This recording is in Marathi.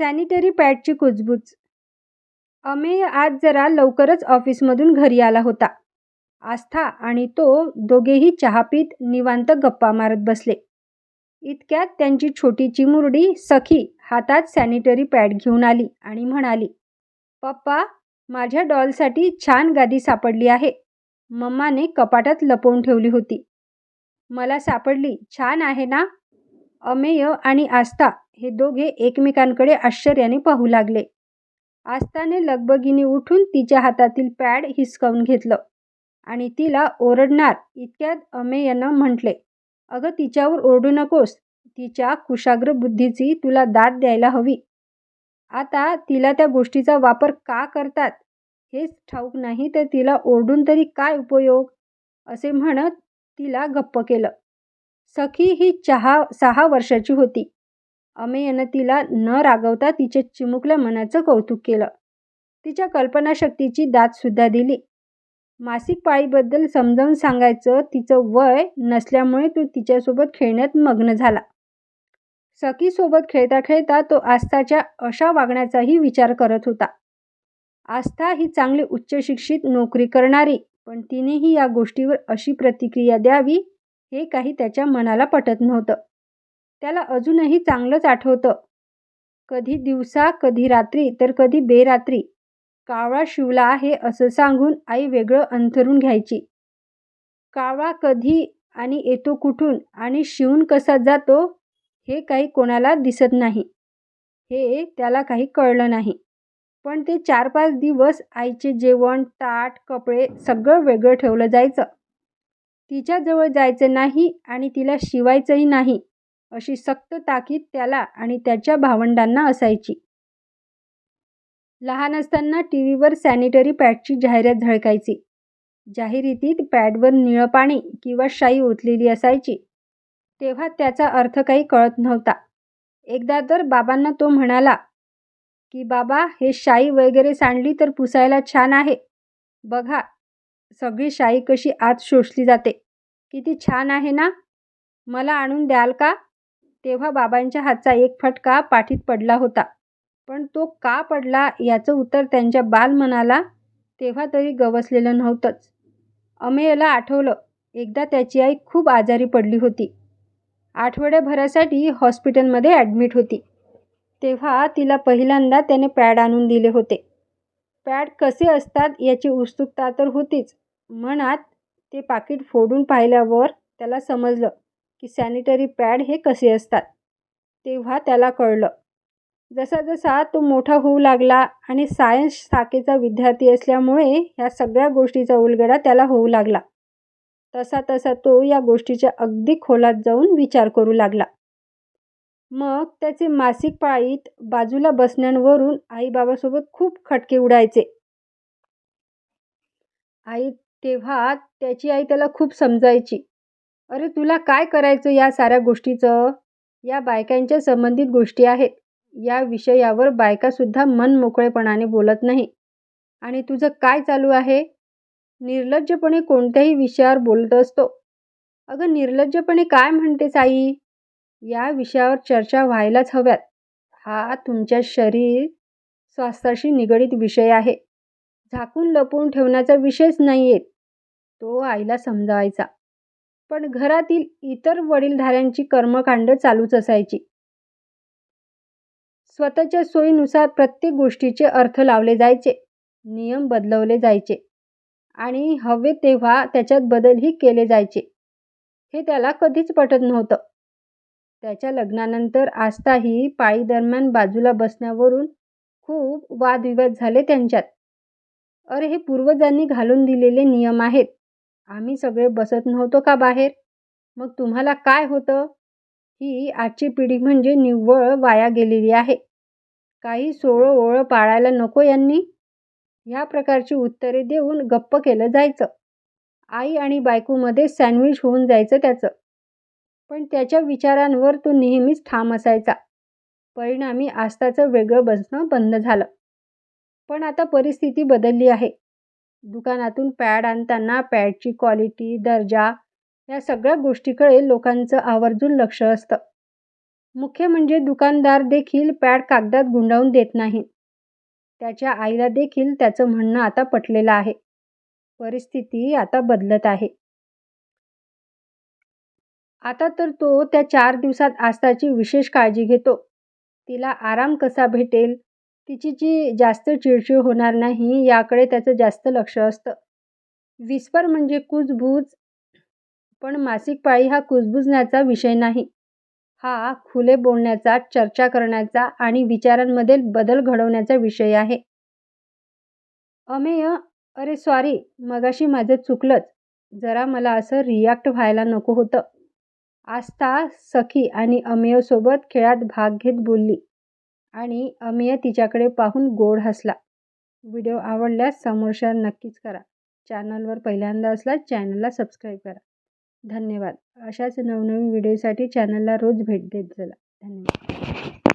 सॅनिटरी पॅडची कुजबूज अमेय आज जरा लवकरच ऑफिसमधून घरी आला होता. आस्था आणि तो दोघेही चहा पीत निवांत गप्पा मारत बसले. इतक्यात त्यांची छोटी चिमुरडी सखी हातात सॅनिटरी पॅड घेऊन आली आणि म्हणाली, पप्पा, माझ्या डॉलसाठी छान गादी सापडली आहे. मम्माने कपाटात लपवून ठेवली होती. मला सापडली, छान आहे ना? अमेय आणि आस्था हे दोघे एकमेकांकडे आश्चर्याने पाहू लागले. आस्थाने लगबगीने उठून तिच्या हातातील पॅड हिसकावून घेतलं आणि तिला ओरडणार इतक्यात अमेयनं म्हटले, अगं तिच्यावर ओरडू नकोस. तिच्या कुशाग्र बुद्धीची तुला दाद द्यायला हवी. आता तिला त्या गोष्टीचा वापर का करतात हेच ठाऊक नाही तर तिला ओरडून तरी काय उपयोग, असे म्हणत तिला गप्प केलं. सखी ही चहा सहा वर्षाची होती. अमेयनं तिला न रागवता तिच्या चिमुकल्या मनाचं कौतुक केलं. तिच्या कल्पनाशक्तीची दादसुद्धा दिली. मासिक पाळीबद्दल समजावून सांगायचं तिचं वय नसल्यामुळे तो तिच्यासोबत खेळण्यात मग्न झाला. सखीसोबत खेळता खेळता तो आस्थाच्या अशा वागण्याचाही विचार करत होता. आस्था ही चांगली उच्चशिक्षित नोकरी करणारी पण तिनेही या गोष्टीवर अशी प्रतिक्रिया द्यावी हे काही त्याच्या मनाला पटत नव्हतं. त्याला अजूनही चांगलंच आठवतं. कधी दिवसा, कधी रात्री तर कधी बेरात्री कावळा शिवला आहे असं सांगून आई वेगळं अंथरून घ्यायची. कावळा कधी आणि येतो कुठून आणि शिवून कसा जातो हे काही कोणाला दिसत नाही. हे त्याला काही कळलं नाही. पण ते चार पाच दिवस आईचे जेवण, ताट, कपडे सगळं वेगळं ठेवलं जायचं. तिच्याजवळ जायचं नाही आणि तिला शिवायचंही नाही अशी सक्त ताकीद त्याला आणि त्याच्या भावंडांना असायची. लहान असताना टी व्हीवर सॅनिटरी पॅडची जाहिरात झळकायची. जाहिरातीत पॅडवर निळं पाणी किंवा शाई ओतलेली असायची. तेव्हा त्याचा अर्थ काही कळत नव्हता. एकदा तर बाबांना तो म्हणाला की बाबा हे शाई वगैरे सांडली तर पुसायला छान आहे. बघा सगळी शाई कशी आत शोषली जाते. किती छान आहे ना? मला आणून द्याल का? तेव्हा बाबांच्या हातचा एक फटका पाठीत पडला होता. पण तो का पडला याचं उत्तर त्यांच्या बालमनाला तेव्हा तरी गवसलेलं नव्हतंच. अमेयला आठवलं एकदा त्याची आई खूप आजारी पडली होती. आठवड्याभरासाठी हॉस्पिटलमध्ये ॲडमिट होती. तेव्हा तिला पहिल्यांदा त्याने पॅड आणून दिले होते. पॅड कसे असतात याची उत्सुकता तर होतीच. मनात ते पाकीट फोडून पाहिल्यावर त्याला समजलं की सॅनिटरी पॅड हे कसे असतात. तेव्हा त्याला कळलं. जसा जसा तो मोठा होऊ लागला आणि सायन्स शाखेचा विद्यार्थी असल्यामुळे ह्या सगळ्या गोष्टीचा उलगडा त्याला होऊ लागला तसा तसा तो या गोष्टीच्या अगदी खोलात जाऊन विचार करू लागला. मग त्याचे मासिक पाळीत बाजूला बसण्यावरून आईबाबासोबत खूप खटके उडायचे. आई तेव्हा त्याची आई त्याला खूप समजायची. अरे तुला काय करायचं या साऱ्या गोष्टीचं? या बायकांच्या संबंधित गोष्टी आहेत. या विषयावर बायकासुद्धा मन मोकळेपणाने बोलत नाही. आणि तुझं काय चालू आहे? निर्लज्जपणे कोणत्याही विषयावर बोलत असतो. अगं निर्लज्जपणे काय म्हणतेस आई? या विषयावर चर्चा व्हायलाच हव्यात. हा तुमच्या शरीर स्वास्थ्याशी निगडीत विषय आहे. झाकून लपवून ठेवण्याचा विषयच नाही येत तो आईला समजावायचा. पण घरातील इतर वडीलधाऱ्यांची कर्मकांड चालूच असायची. स्वतःच्या सोयीनुसार प्रत्येक गोष्टीचे अर्थ लावले जायचे. नियम बदलवले जायचे आणि हवे तेव्हा त्याच्यात बदलही केले जायचे. हे त्याला कधीच पटत नव्हतं. त्याच्या लग्नानंतर आस्थाही पाळीदरम्यान बाजूला बसण्यावरून खूप वादविवाद झाले त्यांच्यात. अरे हे पूर्वजांनी घालून दिलेले नियम आहेत. आम्ही सगळे बसत नव्हतो का बाहेर? मग तुम्हाला काय होतं? ही आजची पिढी म्हणजे निव्वळ वाया गेलेली आहे. काही सोळं ओळं पाळायला नको यांनी? ह्या प्रकारची उत्तरे देऊन गप्प केलं जायचं. आई आणि बायकोमध्ये सँडविच होऊन जायचं त्याचं. पण त्याच्या विचारांवर तो नेहमीच ठाम असायचा. परिणामी आस्थाचं वेगळं बसणं बंद झालं. पण आता परिस्थिती बदलली आहे. दुकानातून पॅड आणताना पॅडची क्वालिटी, दर्जा या सगळ्या गोष्टीकडे लोकांचं आवर्जून लक्ष असतं. मुख्य म्हणजे दुकानदार देखील पॅड कागदात गुंडाळून देत नाही त्याच्या आईला देखील त्याचं म्हणणं आता पटलेलं आहे. परिस्थिती आता बदलत आहे. आता तर तो त्या चार दिवसात आस्थाची विशेष काळजी घेतो. तिला आराम कसा भेटेल, तिची जी जास्त चिडचिड होणार नाही याकडे त्याचं जास्त लक्ष असतं. विस्पर म्हणजे कुजबूज. पण मासिक पाळी हा कुजबुजण्याचा विषय नाही. हा खुले बोलण्याचा, चर्चा करण्याचा आणि विचारांमध्ये बदल घडवण्याचा विषय आहे. अमेय, अरे सॉरी, मगाशी माझं चुकलंच. जरा मला असं रिॲक्ट व्हायला नको होतं. आस्था सखी आणि अमेयसोबत खेळात भाग घेत बोलली आणि अमेय तिच्याकडे पाहून गोड हसला. व्हिडिओ आवडल्यास समोर शेअर नक्कीच करा. चॅनलवर पहिल्यांदा असल्यास चॅनलला सबस्क्राईब करा. धन्यवाद. अशाच नवनवीन व्हिडिओसाठी चॅनलला रोज भेट देत चला. धन्यवाद.